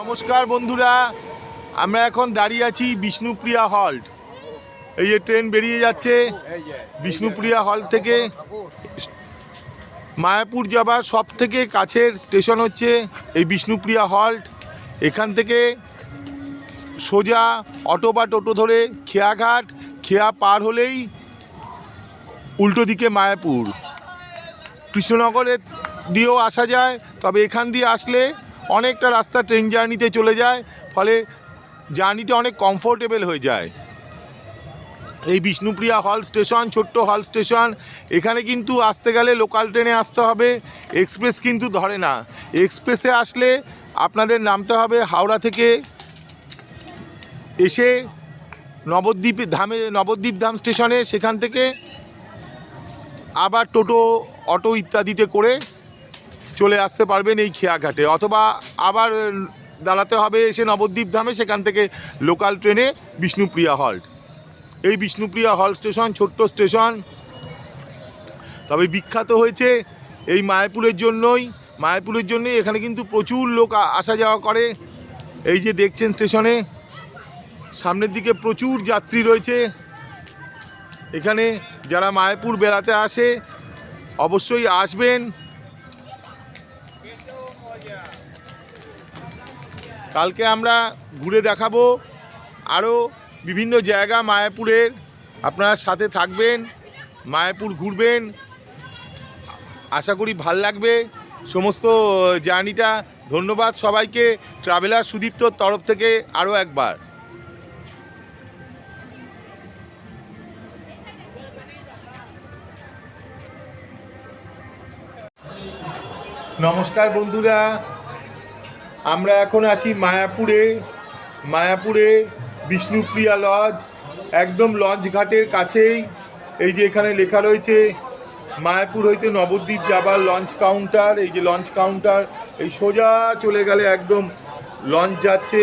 নমস্কার বন্ধুরা, আমরা এখন দাঁড়িয়ে আছি বিষ্ণুপ্রিয়া হল্ট এই যে ট্রেন বেরিয়ে যাচ্ছে বিষ্ণুপ্রিয়া হল থেকে। মায়াপুর যাবার সব থেকে কাছের স্টেশন হচ্ছে এই বিষ্ণুপ্রিয়া হল্ট এখান থেকে সোজা অটো বা টোটো ধরে খেয়াঘাট, খেয়া পার হলেই উল্টো দিকে মায়াপুর। কৃষ্ণনগরের দিয়েও আসা যায়, তবে এখান দিয়ে আসলে অনেকটা রাস্তা ট্রেন জার্নিতে চলে যায়, ফলে জার্নিটা অনেক কমফোর্টেবল হয়ে যায়। এই বিষ্ণুপ্রিয়া হল স্টেশন, ছোট্ট হল স্টেশন, এখানে কিন্তু আসতে গেলে লোকাল ট্রেনে আসতে হবে এক্সপ্রেস কিন্তু ধরে না। এক্সপ্রেসে আসলে আপনাদের নামতে হবে হাওড়া থেকে এসে নবদ্বীপ ধামে, নবদ্বীপ ধাম স্টেশনে, সেখান থেকে আবার টোটো, অটো ইত্যাদিতে করে চলে আসতে পারবেন এই খেয়াঘাটে। অথবা আবার দাঁড়াতে হবে এসে নবদ্বীপ ধামে, সেখান থেকে লোকাল ট্রেনে বিষ্ণুপ্রিয়া হল্ট। এই বিষ্ণুপ্রিয়া হল স্টেশন, ছোট্ট স্টেশন। তবে বিখ্যাত হয়েছে এই মায়াপুরের জন্যই। মায়াপুরের জন্যই এখানে কিন্তু প্রচুর লোক আসা যাওয়া করে। এই যে দেখছেন স্টেশনে, সামনের দিকে প্রচুর যাত্রী রয়েছে। এখানে যারা মায়াপুর বেড়াতে আসে, অবশ্যই আসবেন। কালকে আমরা ঘুরে দেখাবো আরও বিভিন্ন জায়গা, মায়াপুরের। আপনারা সাথে থাকবেন, মায়াপুর ঘুরবেন। আশা করি ভালো লাগবে। সমস্ত জার্নিটা। ধন্যবাদ সবাইকে। ট্রাভেলার সুদীপ্তর তরফ থেকে আরও একবার। নমস্কার বন্ধুরা। আমরা এখন আছি মায়াপুরে মায়াপুরে বিষ্ণুপ্রিয়া লজ একদম লঞ্চ ঘাটের কাছেই। এই যে এখানে লেখা রয়েছে, মায়াপুর হইতে নবদ্বীপ যাবার লঞ্চ কাউন্টার এই যে লঞ্চ কাউন্টার এই সোজা চলে গেলে একদম লঞ্চ যাচ্ছে।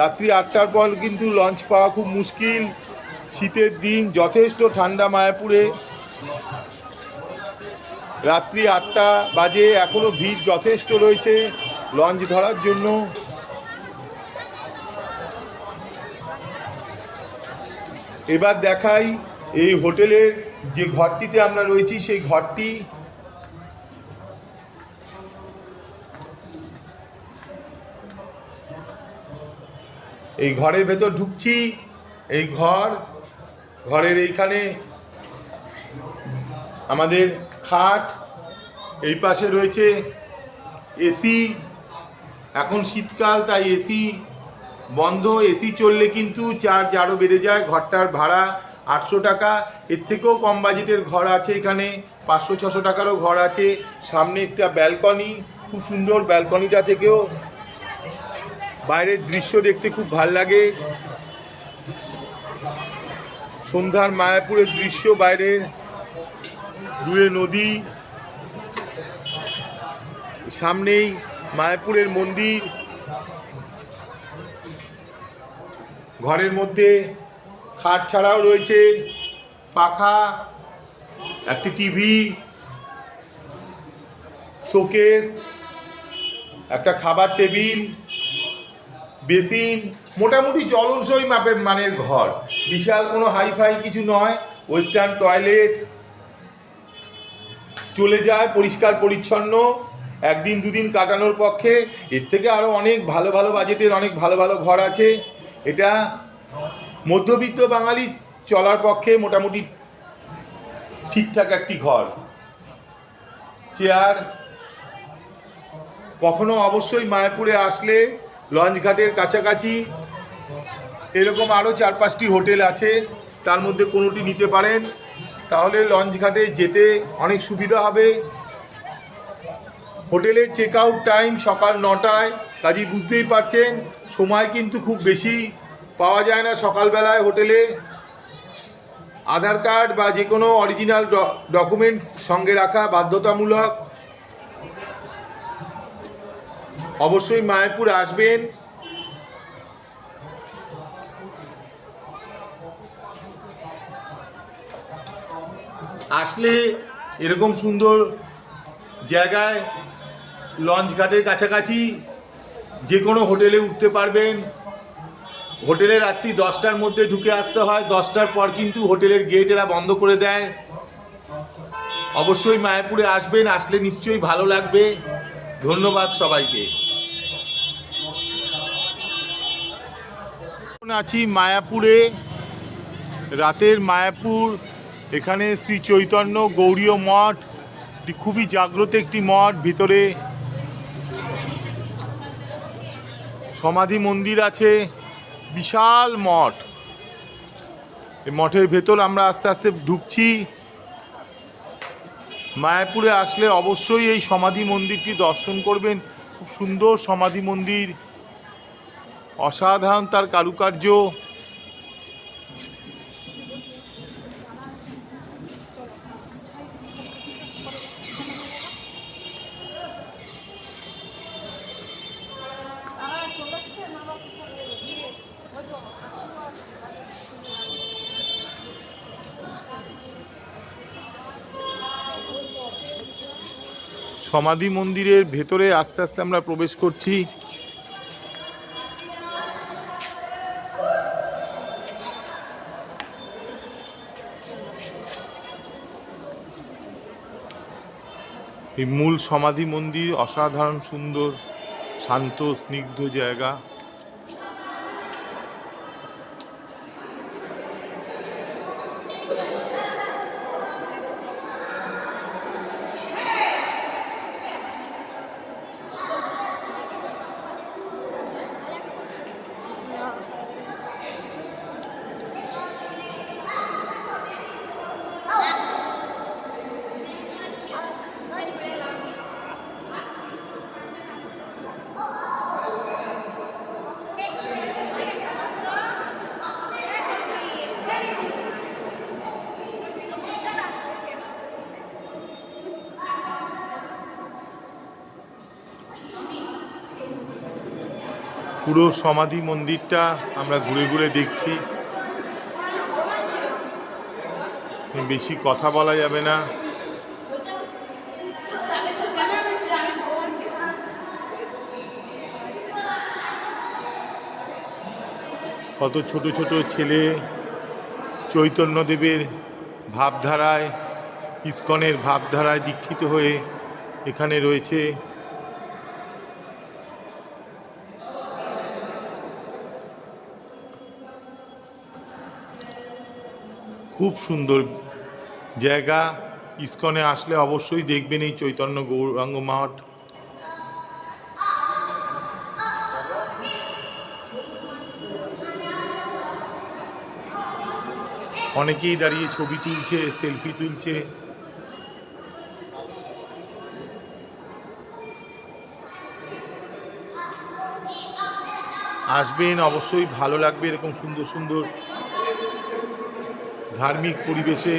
রাত্রি আটটার পর কিন্তু লঞ্চ পাওয়া খুব মুশকিল। শীতের দিন, যথেষ্ট ঠান্ডা মায়াপুরে। রাত্রি আটটা বাজে এখনও ভিড় যথেষ্ট রয়েছে। লঞ্চ ধরার জন্য। এবার দেখাই এই হোটেলের যে ঘরটিতে আমরা রয়েছি, সেই ঘরটি এই ঘরের ভেতর ঢুকছি। এই ঘর, ঘরের এইখানে আমাদের খাট, এই পাশে রয়েছে এসি এখন শীতকাল, তাই এসি বন্ধ। এসি চললে কিন্তু চার্জ আরও বেড়ে যায়, ঘরটার ভাড়া আটশো টাকা। এর থেকেও কম বাজেটের ঘর আছে এখানে, পাঁচশো, ছশো টাকারও ঘর আছে। সামনে একটা ব্যালকনি খুব সুন্দর ব্যালকনিটা থেকেও। বাইরের দৃশ্য দেখতে খুব ভালো লাগে। সন্ধ্যার মায়াপুরের দৃশ্য, বাইরের দূরে নদী। সামনেই মায়াপুরের মন্দির, ঘরের মধ্যে খাট ছাড়াও রয়েছে, পাখা, একটি টিভি, শোকেস, একটা খাবার টেবিল, বেসিন, মোটামুটি চলনসই মাপের মানের ঘর। বিশাল কোনো হাইফাই কিছু নয়, ওয়েস্টার্ন টয়লেট, চলে যায়, পরিষ্কার, পরিচ্ছন্ন। একদিন দুদিন কাটানোর পক্ষে এর থেকে আরও অনেক ভালো ভালো বাজেটের অনেক ভালো ভালো ঘর আছে। এটা মধ্যবিত্ত বাঙালি চলার পক্ষে মোটামুটি ঠিকঠাক একটি ঘর। চেয়ার কখনো অবশ্যই মায়াপুরে আসলে লঞ্চ ঘাটের কাছাকাছি। এরকম আরও চার পাঁচটি হোটেল আছে, তার মধ্যে কোনোটি নিতে পারেন। তাহলে লঞ্চ ঘাটে যেতে অনেক সুবিধা হবে। হোটেলের চেক আউট টাইম সকাল নটায় কাজেই বুঝতেই পারছেন, সময় কিন্তু খুব বেশি পাওয়া যায় না সকালবেলায় হোটেলে। আধার কার্ড বা যে কোনো অরিজিনাল ডকুমেন্টস সঙ্গে রাখা বাধ্যতামূলক। অবশ্যই মায়াপুর আসবেন। আসলে এরকম সুন্দর জায়গায় লঞ্চ ঘাটের কাছাকাছি যে কোনো হোটেলে উঠতে পারবেন। হোটেলে রাত্রি দশটার মধ্যে ঢুকে আসতে হয়। দশটার পর কিন্তু হোটেলের গেট এরা বন্ধ করে দেয়। অবশ্যই মায়াপুরে আসবেন, আসলে নিশ্চয়ই ভালো লাগবে। ধন্যবাদ সবাইকে। আছি মায়াপুরে। রাতের মায়াপুর, এখানে শ্রী চৈতন্য গৌরীয় মঠ। খুবই জাগ্রত একটি মঠ, ভিতরে সমাধি মন্দির আছে, বিশাল মঠ। এই মঠের ভেতর আমরা আস্তে আস্তে ঢুকছি। মায়াপুরে আসলে অবশ্যই এই সমাধি মন্দিরটি দর্শন করবেন। খুব সুন্দর সমাধি মন্দির। অসাধারণ তার কারুকার্য। সমাধি মন্দিরের ভেতরে আস্তে আস্তে আমরা প্রবেশ করছি। এই মূল সমাধি মন্দির অসাধারণ, সুন্দর, শান্ত, স্নিগ্ধ জায়গা। পুরো সমাধি মন্দিরটা আমরা ঘুরে ঘুরে দেখছি। বেশি কথা বলা যাবে না। কত ছোট ছোট ছেলে চৈতন্যদেবের ভাবধারায়, ইস্কনের ভাবধারায় দীক্ষিত হয়ে এখানে রয়েছে। খুব সুন্দর জায়গা। ইস্কনে আসলে অবশ্যই দেখবেন এই চৈতন্য গৌরাঙ্গ মঠ। অনেকেই দাঁড়িয়ে ছবি তুলছে, সেলফি তুলছে। আসবেন, অবশ্যই ভালো লাগবে এরকম সুন্দর সুন্দর ধার্মিক পরিবেশে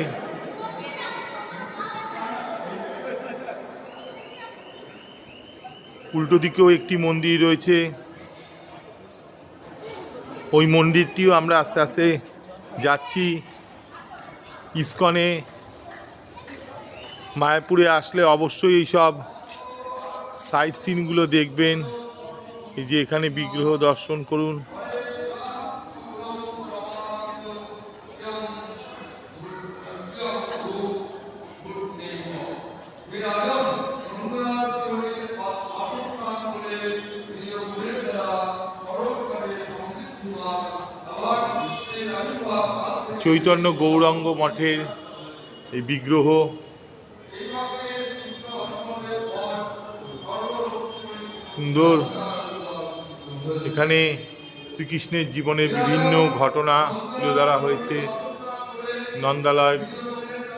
উল্টো দিকেও একটি মন্দির রয়েছে। ওই মন্দিরটিও আমরা আস্তে আস্তে যাচ্ছি। ইস্কনে মায়াপুরে আসলে অবশ্যই এই সব সাইট সিনগুলো দেখবেন। এই যে এখানে বিগ্রহ দর্শন করুন। চৈতন্য গৌরাঙ্গ মঠের এই বিগ্রহ। সুন্দর। এখানে শ্রীকৃষ্ণের জীবনের বিভিন্ন ঘটনা তুলে ধরা হয়েছে। নন্দালয়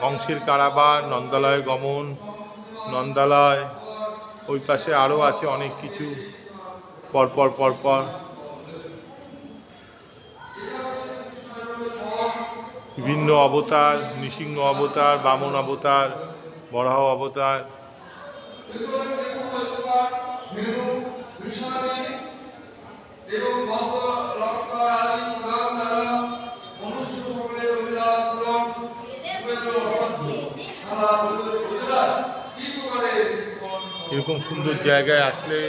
কংসের কারাবার, নন্দালয় গমন, নন্দালয় ওই পাশে আরও আছে অনেক কিছু। পরপর পরপর। বিভিন্ন অবতার, নৃসিংহ অবতার, বামন অবতার, বরাহ অবতার। এরকম সুন্দর জায়গায় আসলে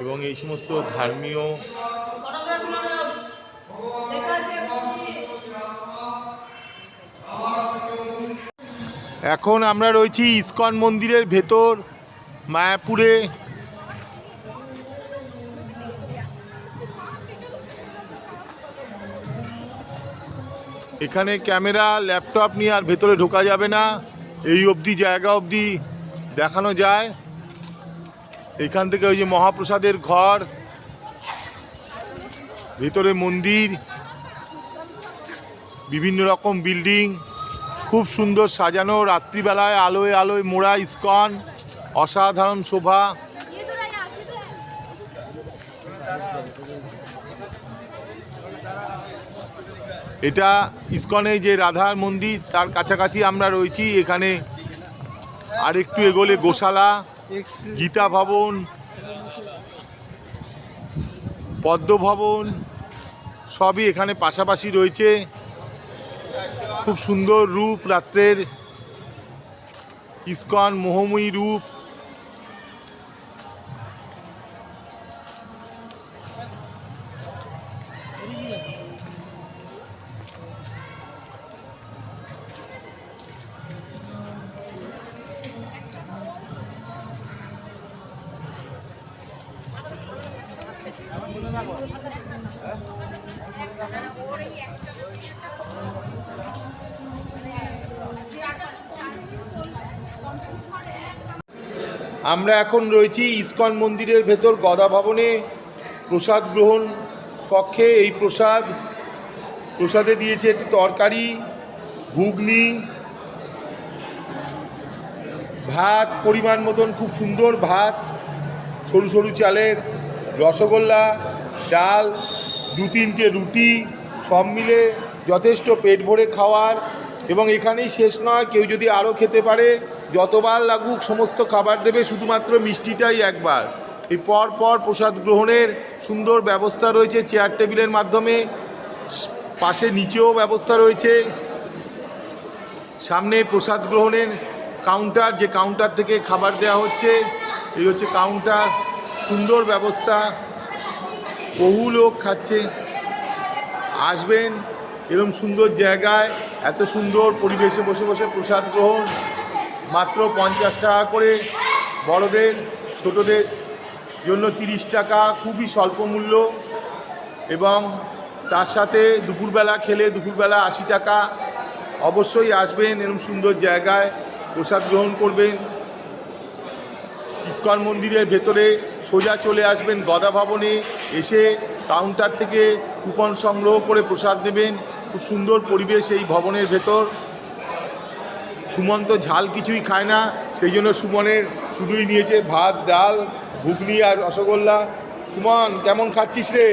এবং এই সমস্ত ধর্মীয় ফটোগ্রাফি নামে লেখা আছে এখন আমরা রয়েছি ইস্কন মন্দিরের ভেতর, মায়াপুরে। এখানে ক্যামেরা, ল্যাপটপ নিয়ে আর ভেতরে ঢোকা যাবে না। এই অবধি, জায়গা অবধি দেখানো যায়। এখান থেকে ওই যে মহাপ্রসাদের ঘর, ভেতরে মন্দির, বিভিন্ন রকম বিল্ডিং। খুব সুন্দর সাজানো রাত্রিবেলায় আলোয় আলোয় মোড়া ইস্কন, অসাধারণ শোভা। এটা ইস্কনে যে রাধার মন্দির, তার কাছাকাছি আমরা রয়েছি। এখানে আরেকটু এগোলে গোশালা, গীতা ভবন পদ্ম ভবন সবই এখানে পাশাপাশি রয়েছে। খুব সুন্দর রূপ রাত্রের ইস্কন মোহময়ী রূপ আমরা এখন রয়েছি ইস্কন মন্দিরের ভেতর গদা ভবনে। প্রসাদ গ্রহণ কক্ষে এই প্রসাদ। প্রসাদে দিয়েছে একটি তরকারি, ঘুগনি। ভাত পরিমাণ মতন খুব সুন্দর ভাত। সরু সরু চালের রসগোল্লা, ডাল, দু তিনটে রুটি, সব মিলে যথেষ্ট পেট ভরে খাওয়ার। এবং এখানেই শেষ নয়, কেউ যদি আরও খেতে পারে যতবার লাগুক সমস্ত খাবার দেবে, শুধুমাত্র মিষ্টিটাই একবার। এই পর পর প্রসাদ গ্রহণের সুন্দর ব্যবস্থা রয়েছে চেয়ার টেবিলের মাধ্যমে। পাশে নিচেও ব্যবস্থা রয়েছে। সামনে প্রসাদ গ্রহণের কাউন্টার যে কাউন্টার থেকে খাবার দেওয়া হচ্ছে, এই হচ্ছে কাউন্টার সুন্দর ব্যবস্থা। বহু লোক খাচ্ছে। আসবেন, এরম সুন্দর জায়গায়, এত সুন্দর পরিবেশে বসে বসে প্রসাদ গ্রহণ। মাত্র পঞ্চাশ টাকা করে বড়দের, ছোটদের জন্য তিরিশ টাকা খুবই স্বল্প মূল্য এবং তার সাথে দুপুরবেলা খেলে দুপুরবেলা আশি টাকা অবশ্যই আসবেন এরকম সুন্দর জায়গায় প্রসাদ গ্রহণ করবেন। ইস্কন মন্দিরের ভেতরে সোজা চলে আসবেন গদা ভবনে, এসে কাউন্টার থেকে কুপন সংগ্রহ করে প্রসাদ নেবেন। খুব সুন্দর পরিবেশ এই ভবনের ভেতর। সুমন্ত ঝাল কিছুই খায় না সেই জন্য সুমনের শুধুই নিয়েছে ভাত ডাল ঘুগনি আর রসগোল্লা। সুমন কেমন খাচ্ছিস রে?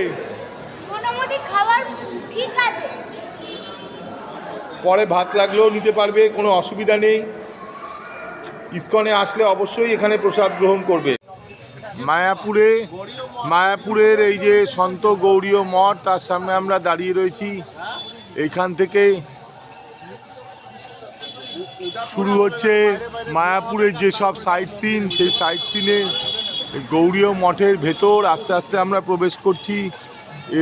মোটামুটি খাবার ঠিক আছে। পরে ভাত লাগলেও নিতে পারবে কোনো অসুবিধা নেই। ইস্কনে আসলে অবশ্যই এখানে প্রসাদ গ্রহণ করবে। মায়াপুরে মায়াপুরের এই যে সন্ত গৌরীয় মঠ তার সামনে আমরা দাঁড়িয়ে রয়েছি। এইখান থেকে শুরু হচ্ছে মায়াপুরের যে সব সাইট সিন সেই সাইট সিনে গৌরীয় মঠের ভেতর আস্তে আস্তে আমরা প্রবেশ করছি।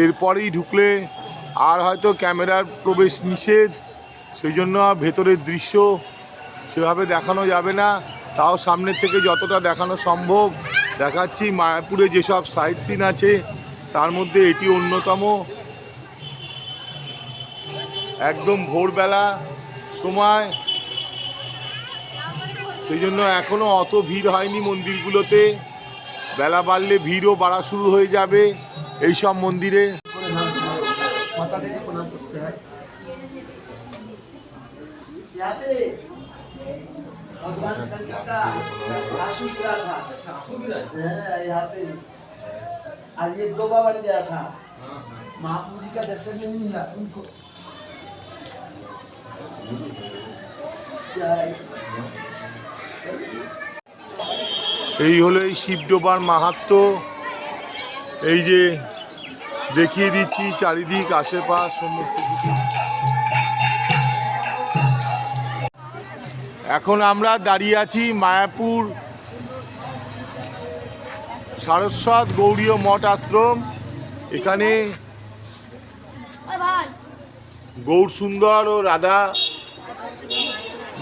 এরপরেই ঢুকলে আর হয়তো ক্যামেরার প্রবেশ নিষেধ, সেই জন্য ভেতরের দৃশ্য সেভাবে দেখানো যাবে না। তাও সামনের থেকে যতটা দেখানো সম্ভব দেখাচ্ছি। মায়াপুরে যেসব সাইট সিন আছে, তার মধ্যে এটি অন্যতম। একদম ভোরবেলা সময় সেই জন্য এখনও অত ভিড় হয়নি মন্দিরগুলোতে বেলা বাড়লে ভিড়ও বাড়া শুরু হয়ে যাবে এই সব মন্দিরে মাথা থেকে প্রণাম করতে হয় यहाँ पे भगवान शंकर का आंसू गिरा था हाँ, यहाँ पे आज ये डोबा बन गया था महाप्रभु जी का दर्शन नहीं मिला उनको এই হলো এই শিবডোবার মাহাত্ম। এই যে দেখিয়ে দিচ্ছি চারিদিক আশেপাশ সমস্ত কিছু। এখন আমরা দাঁড়িয়ে আছি মায়াপুর সারস্বত গৌরীয় মঠ আশ্রম। এখানে গৌর সুন্দর ও রাধা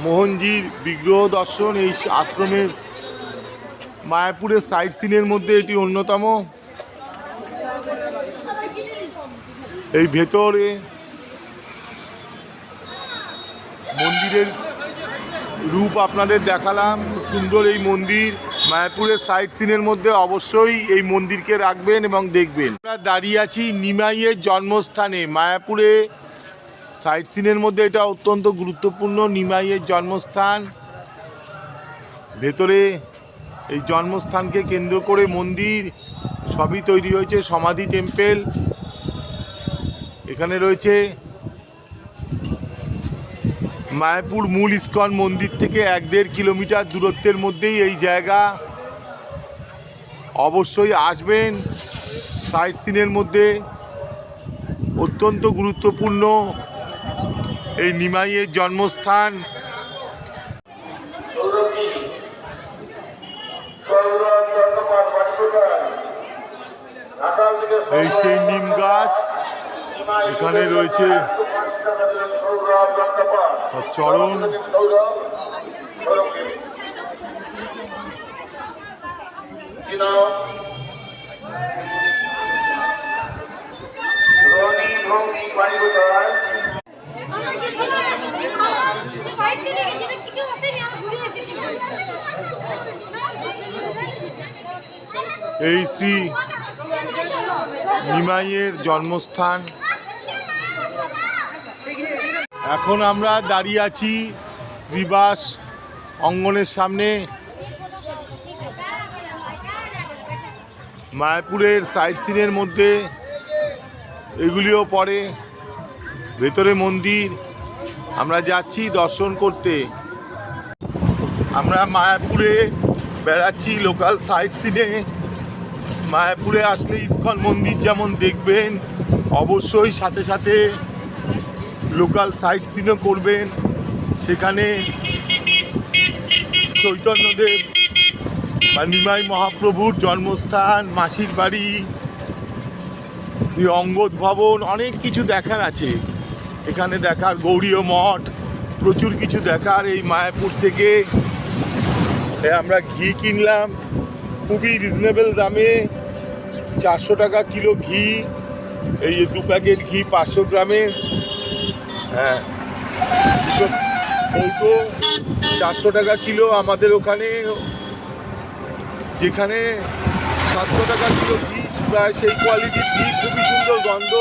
মোহনজির বিগ্রহ দর্শন এই আশ্রমের মায়াপুরের সাইট সিনের মধ্যে এটি অন্যতম। এই ভেতরে মন্দিরের রূপ আপনাদের দেখালাম। সুন্দর এই মন্দির। মায়াপুরের সাইট সিনের মধ্যে অবশ্যই এই মন্দিরকে রাখবেন এবং দেখবেন। আমরা দাঁড়িয়ে আছি নিমাইয়ের জন্মস্থানে। মায়াপুরে সাইট সিনের মধ্যে এটা অত্যন্ত গুরুত্বপূর্ণ, নিমাইয়ের জন্মস্থান। ভেতরে এই জন্মস্থানকে কেন্দ্র করে মন্দির সবই তৈরি হয়েছে, সমাধি টেম্পেল। এখানে রয়েছে মায়াপুর মূল ইস্কন মন্দির থেকে এক দেড় কিলোমিটার দূরত্বের মধ্যেই এই জায়গা। অবশ্যই আসবেন সাইট সিনের মধ্যে। অত্যন্ত গুরুত্বপূর্ণ এই নিমাইয়ের জন্মস্থান সৌরভী সৌরভ চন্দ্রপাল বাড়ি কোথায় ঢাকা থেকে এই সেই নিম গাছ এখানে রয়েছে চরণ। এই শ্রী নিমাইয়ের জন্মস্থান। এখন আমরা দাঁড়িয়ে আছি শ্রীবাস অঙ্গনের সামনে। মায়াপুরের সাইট সিনের মধ্যে এগুলিও পড়ে। ভেতরে মন্দির। আমরা যাচ্ছি দর্শন করতে। আমরা মায়াপুরে বেড়াচ্ছি লোকাল সাইট সিনে মায়াপুরে আসলে ইস্কন মন্দির যেমন দেখবেন, অবশ্যই সাথে সাথে লোকাল সাইট সিনও করবেন। সেখানে চৈতন্যদেব বা নিমাই মহাপ্রভুর জন্মস্থান, মাসির বাড়ি অঙ্গদ ভবন, অনেক কিছু দেখার আছে। এখানে দেখার গৌরীয় মঠ, প্রচুর কিছু দেখার এই মায়াপুর থেকে। আমরা ঘি কিনলাম, খুবই রিজনেবল দামে। চারশো টাকা কিলো ঘি, এই দু প্যাকেট ঘি পাঁচশো গ্রামের হ্যাঁ দুটো চারশো টাকা কিলো আমাদের ওখানে। যেখানে সাতশো টাকা কিলো ঘি, প্রায় সেই কোয়ালিটির ঘি, খুবই সুন্দর গন্ধ।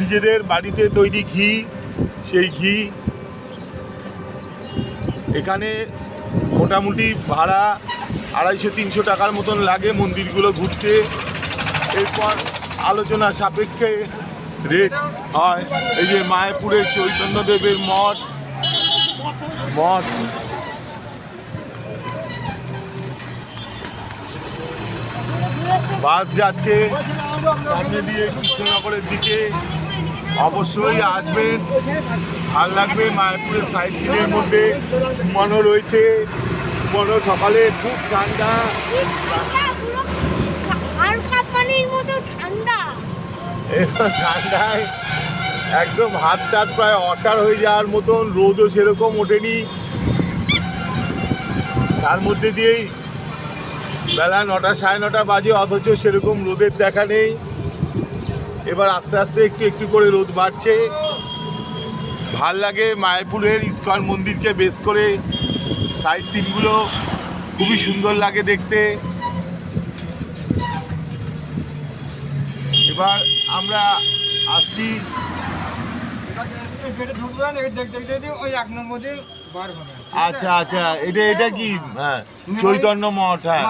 নিজেদের বাড়িতে তৈরি ঘি, সেই ঘি। এখানে মোটামুটি ভাড়া আড়াইশো তিনশো টাকার মতন লাগে মন্দিরগুলো ঘুরতে। এরপর আলোচনা সাপেক্ষে রেট হয়। এই যে মায়াপুরের চৈতন্যদেবের মঠ মঠ। বাস যাচ্ছে সামনে দিয়ে কৃষ্ণনগরের দিকে। অবশ্যই আসবেন, ভালো লাগবে মায়াপুরের সাইড সিনের মধ্যে। সুমনও রয়েছে সুমনও সকালে খুব ঠান্ডা। ঠান্ডায় একদম হাত টাত প্রায় অসার হয়ে যাওয়ার মতন, রোদও সেরকম ওঠেনি। তার মধ্যে দিয়েই বেলা নটা, সাড়ে নটা বাজে, অথচ সেরকম রোদের দেখা নেই। এবার আস্তে আস্তে একটু একটু করে রোদ বাড়ছে। ভালো লাগে মায়াপুরের ইস্কন মন্দিরকে বেশ করে সাইড সিনগুলো খুবই সুন্দর লাগে দেখতে এবার আমরা আসছি যেটা ঢুকবেন এই দেখতে দেখতে ওই এক নম্বর দিয়ে বার হবে আচ্ছা আচ্ছা এটা এটা কি? হ্যাঁ চৈতন্য মঠ হ্যাঁ।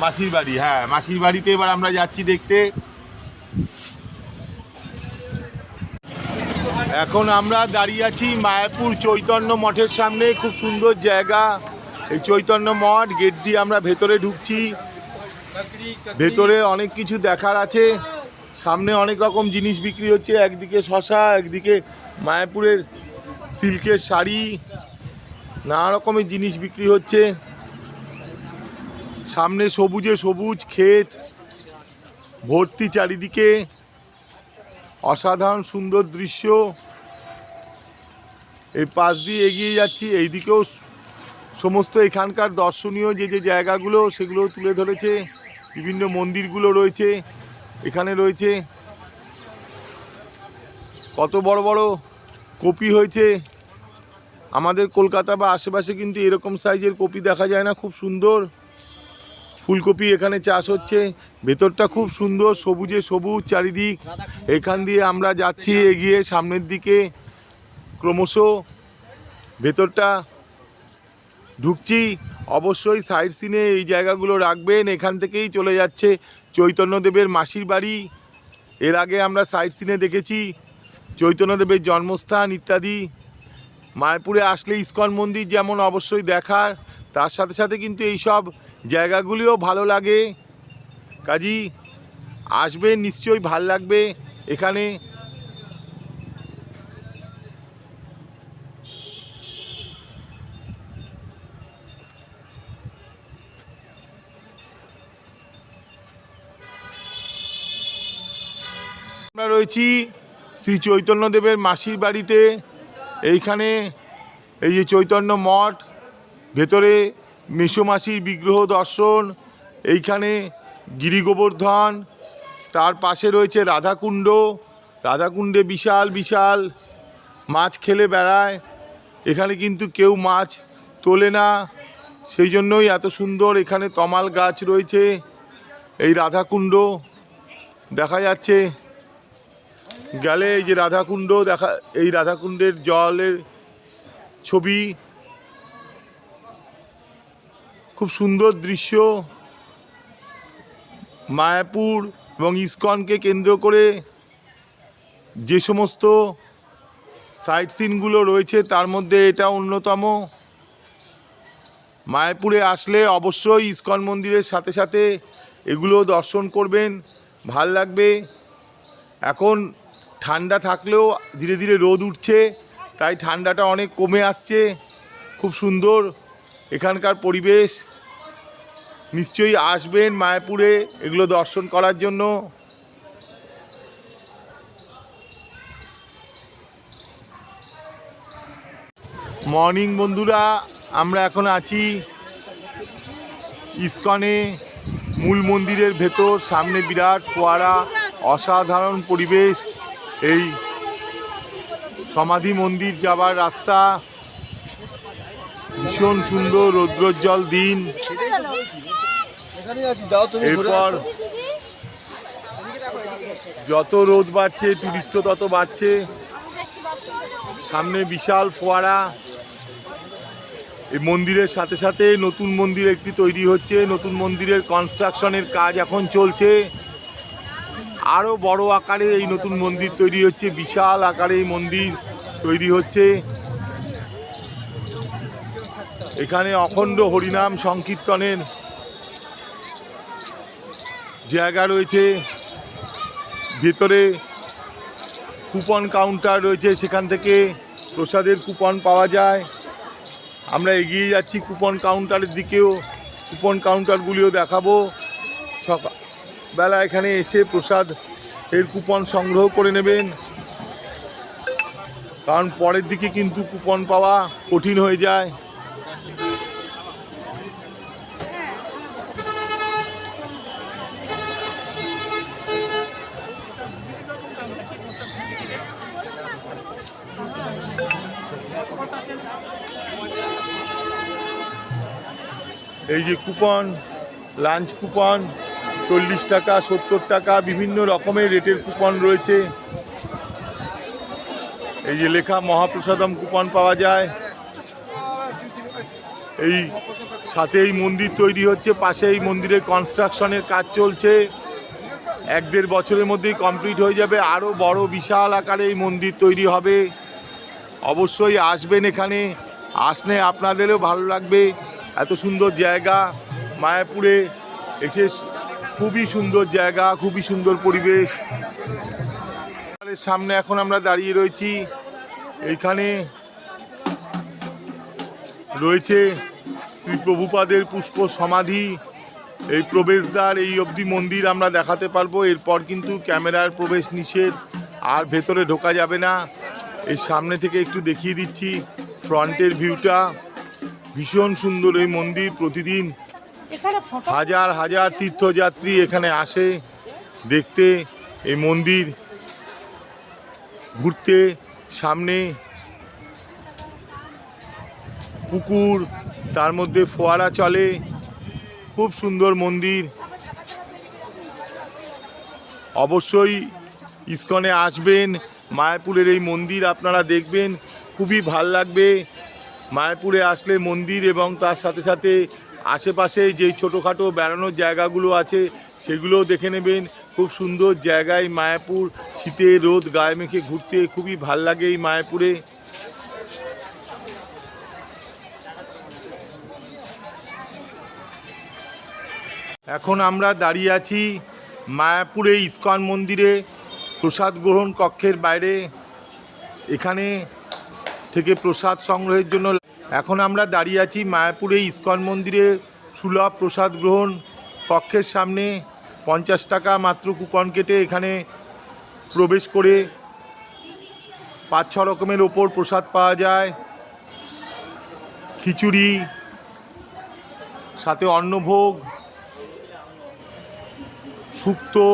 মাসির বাড়ি হ্যাঁ মাসির বাড়িতে এবার আমরা যাচ্ছি দেখতে। এখন আমরা দাঁড়িয়ে আছি মায়াপুর চৈতন্য মঠের সামনে। খুব সুন্দর জায়গা। এই চৈতন্য মঠ, গেট দিয়ে আমরা ভেতরে ঢুকছি। ভেতরে অনেক কিছু দেখার আছে। সামনে অনেক রকম জিনিস বিক্রি হচ্ছে, একদিকে শশা, একদিকে মায়াপুরের সিল্কের শাড়ি, নানা রকমের জিনিস বিক্রি হচ্ছে। সামনে সবুজে সবুজ ক্ষেত, ভর্তি চারিদিকে অসাধারণ সুন্দর দৃশ্য। এই পাশ দিয়ে এগিয়ে যাচ্ছি, এইদিকেও সমস্ত এখানকার দর্শনীয় যে যে জায়গাগুলো সেগুলো তুলে ধরেছে। বিভিন্ন মন্দিরগুলো রয়েছে। এখানে রয়েছে কত বড় বড় কপি হয়েছে। আমাদের কলকাতা বা আশেপাশে কিন্তু এরকম সাইজের কপি দেখা যায় না, খুব সুন্দর। ফুলকপি এখানে চাষ হচ্ছে, ভেতরটা খুব সুন্দর, সবুজে সবুজ চারিদিক। এখান দিয়ে আমরা যাচ্ছি, এগিয়ে সামনের দিকে। ক্রমশ ভেতরটা ঢুকছি। অবশ্যই সাইড সিনে এই জায়গাগুলো রাখবেন। এখান থেকেই চলে যাচ্ছে চৈতন্যদেবের মাসির বাড়ি। এর আগে আমরা সাইড সিনে দেখেছি চৈতন্যদেবের জন্মস্থান ইত্যাদি। মায়াপুরে আসলে ইস্কন মন্দির যেমন অবশ্যই দেখার, তার সাথে সাথে কিন্তু এই সব জায়গাগুলিও ভালো লাগে। কাজী আসবেন নিশ্চয়ই ভালো লাগবে। এখানে রয়েছি শ্রী চৈতন্যদেবের মাসির বাড়িতে। এইখানে এই যে চৈতন্য মঠ, ভেতরে মেসোমাসির বিগ্রহ দর্শন, এইখানে গিরি গোবর্ধন তার পাশে রয়েছে রাধাকুণ্ড। রাধাকুণ্ডে বিশাল বিশাল মাছ খেলে বেড়ায়। এখানে কিন্তু কেউ মাছ তোলে না। সেই জন্যই এত সুন্দর এখানে তমাল গাছ রয়েছে। এই রাধাকুণ্ড দেখা যাচ্ছে। গেলে এই যে রাধাকুণ্ড দেখা, এই রাধাকুণ্ডের জলের ছবি, খুব সুন্দর দৃশ্য। মায়াপুর এবং ইস্কনকে কেন্দ্র করে যে সমস্ত সাইট সিনগুলো রয়েছে, তার মধ্যে এটা অন্যতম। মায়াপুরে আসলে অবশ্যই ইস্কন মন্দিরের সাথে সাথে এগুলো দর্শন করবেন, ভালো লাগবে। এখন ঠান্ডা থাকলেও ধীরে ধীরে রোদ উঠছে, তাই ঠান্ডাটা অনেক কমে আসছে, খুব সুন্দর। এখানকার পরিবেশ, নিশ্চয়ই আসবেন মায়াপুরে এগুলো দর্শন করার জন্য। মর্নিং বন্ধুরা, আমরা এখন আছি ইস্কনে, মূল মন্দিরের ভেতর, সামনে বিরাট ফোয়ারা, অসাধারণ পরিবেশ। এই সমাধি মন্দির যাবার রাস্তা। ভীষণ সুন্দর রৌদ্রোজ্জ্বল দিন। এরপর যত রোদ বাড়ছে টুরিস্টও তত বাড়ছে। সামনে বিশাল ফোয়ারা। এই মন্দিরের সাথে সাথে নতুন মন্দির একটি তৈরি হচ্ছে। নতুন মন্দিরের কনস্ট্রাকশনের কাজ এখন চলছে। আরও বড় আকারে এই নতুন মন্দির তৈরি হচ্ছে, বিশাল আকারে এই মন্দির তৈরি হচ্ছে। এখানে অখণ্ড হরিনাম সংকীর্তনের জায়গা রয়েছে। ভেতরে কুপন কাউন্টার রয়েছে, সেখান থেকে প্রসাদের কুপন পাওয়া যায়। আমরা এগিয়ে যাচ্ছি কুপন কাউন্টারের দিকেও। কুপন কাউন্টারগুলিও দেখাবো। সকাল বেলা এখানে এসে প্রসাদ এর কুপন সংগ্রহ করে নেবেন। কারণ পরের দিকে কিন্তু কুপন পাওয়া কঠিন হয়ে যায়। এই যে কুপন, লাঞ্চ কুপন চল্লিশ টাকা, সত্তর টাকা, বিভিন্ন রকমের রেটের কুপন রয়েছে। এই যে লেখা, মহাপ্রসাদম কুপন পাওয়া যায়। এই সাথে এই মন্দির তৈরি হচ্ছে পাশে এই মন্দিরের কনস্ট্রাকশনের কাজ চলছে। এক দেড় বছরের মধ্যেই কমপ্লিট হয়ে যাবে। আরও বড়, বিশাল আকারে এই মন্দির তৈরি হবে। অবশ্যই আসবেন এখানে। আসলে আপনাদেরও ভালো লাগবে। এত সুন্দর জায়গা, মায়াপুরে এসে খুবই সুন্দর জায়গা, খুবই সুন্দর পরিবেশ। সামনে এখন আমরা দাঁড়িয়ে রয়েছি। এইখানে রয়েছে শ্রী প্রভুপাদের পুষ্প সমাধি। এই প্রবেশদ্বার এই অবধি মন্দির আমরা দেখাতে পারব। এরপর কিন্তু ক্যামেরার প্রবেশ নিষেধ, আর ভেতরে ঢোকা যাবে না। এই সামনে থেকে একটু দেখিয়ে দিচ্ছি, ফ্রন্টের ভিউটা। ভীষণ সুন্দর এই মন্দির প্রতিদিন। হাজার হাজার তীর্থযাত্রী এখানে আসে, দেখতে এই মন্দির, ঘুরতে, সামনে পুকুর, তার মধ্যে ফোয়ারা চলে, খুব সুন্দর মন্দির। অবশ্যই ইস্কনে আসবেন, মায়াপুরের এই মন্দির আপনারা দেখবেন, খুবই ভালো লাগবে। মায়াপুরে আসলে মন্দির এবং তার সাথে সাথে আশেপাশে যেই ছোটোখাটো বেড়ানোর জায়গাগুলো আছে, সেগুলোও দেখে নেবেন। খুব সুন্দর জায়গায় মায়াপুর শীতে রোদ গায়ে মেখে ঘুরতে খুবই ভালো লাগে এই মায়াপুরে। এখন আমরা দাঁড়িয়ে আছি মায়াপুরে ইস্কন মন্দিরে, প্রসাদ গ্রহণ কক্ষের বাইরে। এখানে থেকে প্রসাদ সংগ্রহের জন্য এখন আমরা দাঁড়িয়ে আছি মায়াপুরে ইস্কন মন্দিরে সুলভ প্রসাদ গ্রহণ কক্ষের সামনে। পঞ্চাশ টাকা মাত্র কুপন কেটে এখানে প্রবেশ করে পাঁচ ছ রকমের ওপর প্রসাদ পাওয়া যায়। খিচুড়ি, সাথে অন্নভোগ শুক্তো